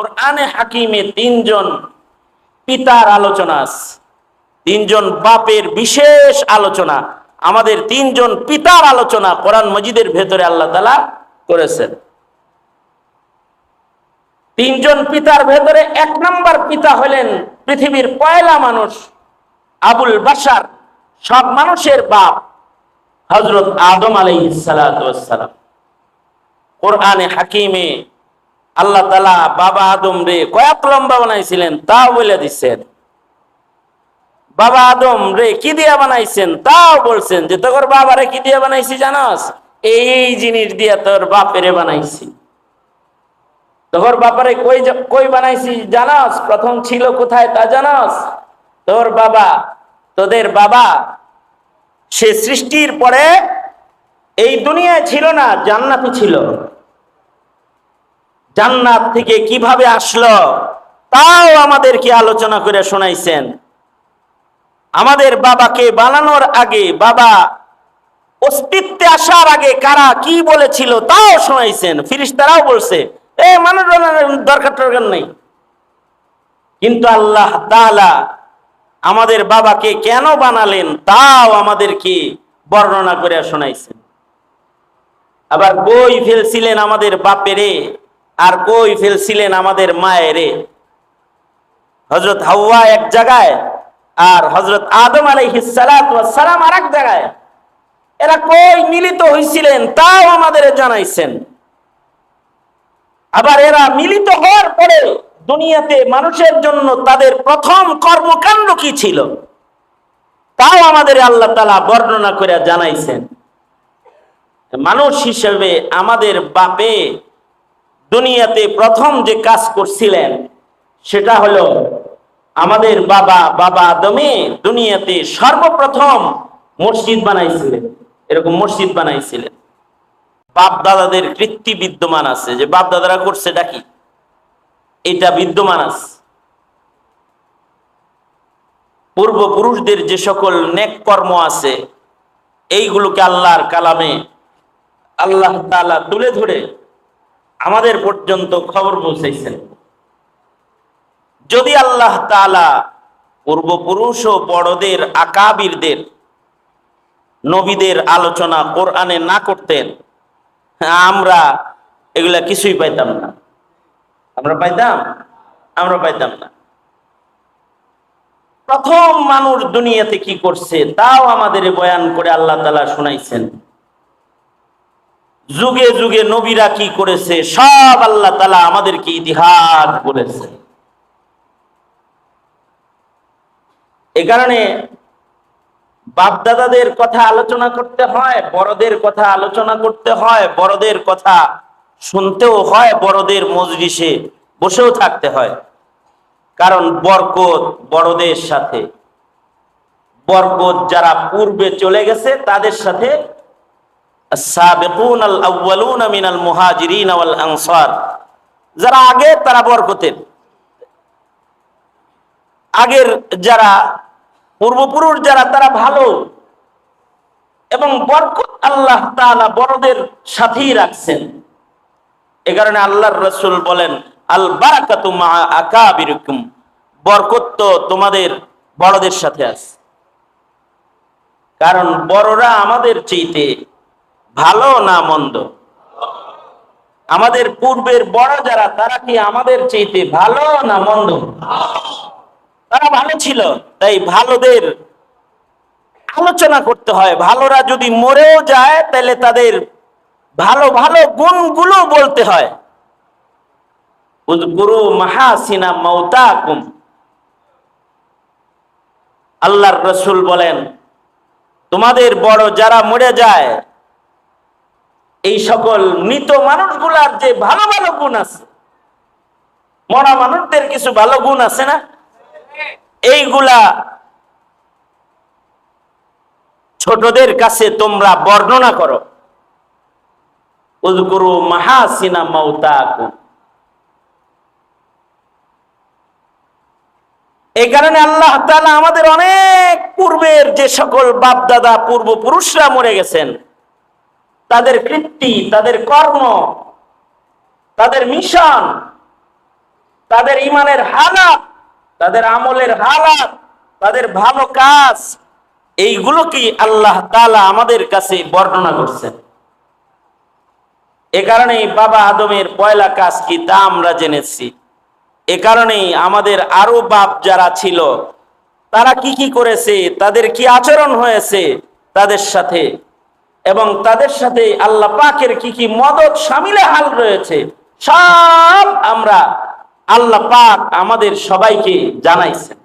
কোরআনে হাকিমে তিনজন পিতার আলোচনা আছে, তিনজন বাপের বিশেষ আলোচনা, আমাদের তিনজন পিতার আলোচনা কোরআন মজিদের ভেতরে আল্লাহ তালা করেছেন। তিনজন পিতার ভেতরে এক নম্বর পিতা হলেন পৃথিবীর পয়লা মানুষ আবুল বাসার সব মানুষের বাপ হজরত আদম আলাই সালাম। কোরআনে হাকিমে আল্লাহ তালা বাবা আদম রে কয়েক লম্বা বানাইছিলেন? তাও বলে দিচ্ছেন। বাবা আদম রে কি দিয়া বানাইছেন? তাও বলছেন যে, তোর বাবারে কি দিয়া বানাইছি জানাস? এই জিনিস দিয়া তোর বাপেরে বানাইছি। তোর বাপারে কই কই বানাইছি জানাস? প্রথম ছিল কোথায় তা জানাস? তোর বাবা, তোদের বাবা, সে সৃষ্টির পরে এই দুনিয়ায় ছিল না, জান্নাতে ছিল। জান্নাত থেকে কীভাবে আসলো, তাও আমাদেরকে আলোচনা করে শোনাইছেন। আমাদের বাবাকে বানানোর আগে, বাবা অস্তিত্বে আসার আগে কারা কি বলেছিল তাও শোনাইছেন। ফিরিস্তারাও বলছে, এ, মানুষ দরকার টরকার নেই। কিন্তু আল্লাহ তাআলা আমাদের বাবাকে কেন বানালেন তাও আমাদেরকে বর্ণনা করে শোনাইছেন। আবার বই ফেলছিলেন আমাদের বাপেরে। আর কই ফেলছিলেন আমাদের মায়েরে হজরত হাওয়া এক জায়গায় আর হজরত আদম সালাম আর এক জায়গায়। এরা কই মিলিত হয়েছিলেন তাও আমাদের জানাইছেন। আবার এরা মিলিত হওয়ার পরে দুনিয়াতে মানুষের জন্য তাদের প্রথম কর্মকাণ্ড কি ছিল? তাও আমাদের আল্লাহ তালা বর্ণনা করে জানাইছেন। মানুষ হিসেবে আমাদের বাপে দুনিয়াতে প্রথম যে কাজ করছিলেন, সেটা হলো আমাদের বাবা বাবা আদমে দুনিয়াতে সর্বপ্রথম মসজিদ বানাইছিলেন। এরকম মসজিদ বানাইছিলেন। বাপ দাদাদের কৃত্তি বিদ্যমান আছে। যে বাপ দাদারা করছে ডাকি এটা বিদ্যমান আছে। পূর্বপুরুষদের যে সকল নেক কর্ম আছে, এইগুলোকে আল্লাহর কালামে আল্লাহ তাআলা তুলে ধরে আমাদের পর্যন্ত খবর পৌঁছাইছেন। যদি আল্লাহ তাআলা পূর্বপুরুষ ও বড়দের, আকাবিরদের, নবীদের আলোচনা কোরআনে না করতেন, আমরা এগুলা কিছুই পাইতাম না। আমরা পাইতাম? আমরা পাইতাম না। প্রথম মানুষ দুনিয়াতে কি করছে, তাও আমাদের বয়ান করে আল্লাহ তালা শুনাইছেন। যুগে যুগে নবীরা কি করেছে? সব আল্লাহ তালা আমাদেরকে ইতিহাস বলেছে। এ কারণে বাপদাদাদের কথা আলোচনা করতে হয়, বড়দের কথা আলোচনা করতে হয়, বড়দের কথা শুনতেও হয়, বড়দের মজলিসে বসেও থাকতে হয়। কারণ বরকত বড়দের সাথে। বরকত যারা পূর্বে চলে গেছে, তাদের সাথে যারা আগে, তারা বরকতের। আগের যারা, পূর্বপুরুষ যারা, তারা ভালো। এবং বরকত আল্লাহ বড়দের সাথেই রাখছেন। এ কারণে আল্লাহর রসুল বলেন আল বারাকাতু আকাবিরকুম। বরকত তো তোমাদের বড়দের সাথে আছে। কারণ বড়রা আমাদের চেয়েতে ভালো না মন্দ? আমাদের পূর্বের বড় যারা, তারা কি আমাদের চেয়েতে ভালো না মন্দ? তারা ভালো ছিল, তাই ভালোদের আলোচনা করতে হয়। ভালোরা যদি মরেও যায়, তাহলে তাদের ভালো ভালো গুণগুলো বলতে হয়। গুরু মাহাসিনা মৌতাকুম আল্লাহর রসুল বলেন, তোমাদের বড় যারা মরে যায় এই সকল মৃত মানুষগুলার যে ভালো ভালো গুণ আছে, মরা মানুষদের কিছু ভালো গুণ আছে না? এইগুলা ছোটদের কাছে তোমরা বর্ণনা করো। উযকুরু মাহাসিনা মাউতাকুম। এই কারণে আল্লাহ আমাদের অনেক পূর্বের যে সকল বাপ দাদা পূর্বপুরুষরা মরে গেছেন। তাদের কৃত্তি তাদের কর্ম, তাদের মিশন, তাদের ইমানের হালাত, তাদের আমলের হালাত, তাদের ভালো কাজ এইগুলো কি আল্লাহ তাআলা আমাদের কাছে বর্ণনা করছেন। এ কারণেই বাবা আদমের পয়লা কাজ কি তা আমরা জেনেছি। এ কারণেই আমাদের আরও বাপ যারা ছিল, তারা কি কি করেছে, তাদের কি আচরণ হয়েছে, তাদের সাথে এবং তাদের সাথে আল্লাহ পাকের কি কি মদত সামিলে হাল রয়েছে, সব আমরা আল্লাহ পাক আমাদের সবাইকে জানাইছেন।